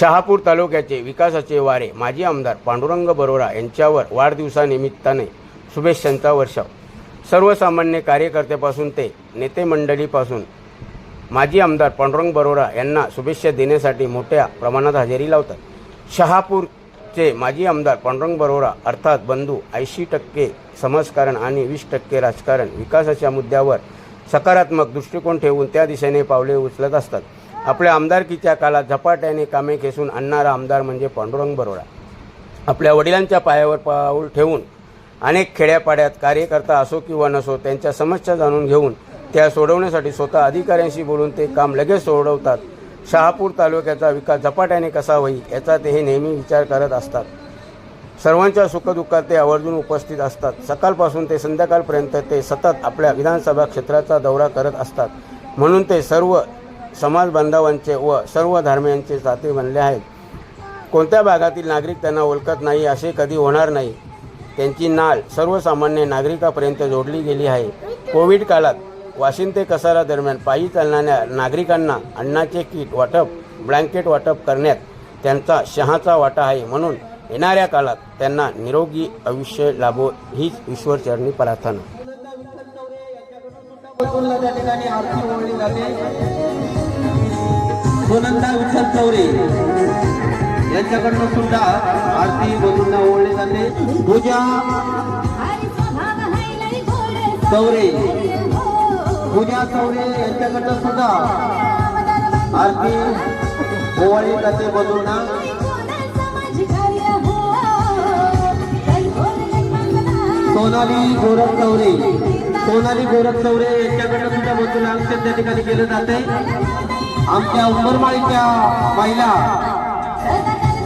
शहापूर तालुक्याचे विकासाचे वारे माजी आमदार पांडुरंग बरोरा यांच्यावर वाढदिवसानिमित्ताने शुभेच्छांचा वर्षाव. सर्वसामान्य कार्यकर्त्यापासून ते नेते मंडळीपासून माजी आमदार पांडुरंग बरोरा यांना शुभेच्छा देण्यासाठी मोठ्या प्रमाणात हजेरी लावतात. शहापूरचे माजी आमदार पांडुरंग बरोरा अर्थात बंधू ऐंशी टक्के समाजकारण आणि वीस टक्के राजकारण विकासाच्या मुद्द्यावर सकारात्मक दृष्टिकोन ठेवून त्या दिशेने पावले उचलत असतात. आपल्या आमदारकीच्या काळात झपाट्याने कामे खेचून आणणारा आमदार म्हणजे पांडुरंग बरोडा. आपल्या वडिलांच्या पायावर पाऊल ठेवून अनेक खेड्यापाड्यात कार्यकर्ता असो किंवा नसो त्यांच्या समस्या जाणून घेऊन त्या सोडवण्यासाठी स्वतः अधिकाऱ्यांशी बोलून ते काम लगेच सोडवतात. शहापूर तालुक्याचा विकास झपाट्याने कसा होईल याचा ते हे नेहमी विचार करत असतात. सर्वांच्या सुखदुःखात ते आवर्जून उपस्थित असतात. सकाळपासून ते संध्याकाळपर्यंत ते सतत आपल्या विधानसभा क्षेत्राचा दौरा करत असतात. म्हणून ते सर्व समाज बांधवांचे व सर्व धर्मियांचे जाते बनले आहेत. कोणत्या भागातील नागरिक त्यांना ओळखत नाही असे कधी होणार नाही त्यांची नाळ सर्वसामान्य नागरिकापर्यंत जोडली गेली आहे. कोविड काळात वाशिम ते कसारा दरम्यान पायी चालणाऱ्या नागरिकांना अन्नाचे किट वाटप ब्लँकेट वाटप करण्यात त्यांचा शहाचा वाटा आहे म्हणून येणाऱ्या काळात त्यांना निरोगी आयुष्य लाभो हीच ईश्वरचरणी प्रार्थना. सोनंदा विठ्ठल चौरे. यांच्याकडनं सुद्धा आरती बंधूंना ओळली जाते. पूजा चौरे. पूजा चौरे यांच्याकडनं सुद्धा आरती ओवाळी जाते बंधूंना. सोनाली गोरख चौरे. सोनाली गोरख चौरे यांच्याकडनं सुद्धा बसून अंकन त्या ठिकाणी केलं जाते. आमच्या उंबरमाळीच्या महिला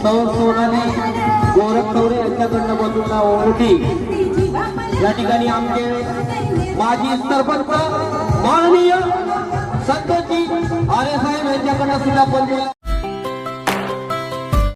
सौ सोनाली गोरख चौरे यांच्याकडनं बसून ओळखी. या ठिकाणी आमचे माजी सरपंच माननीय संतोषी आरे साहेब यांच्याकडनं सुद्धा बंधू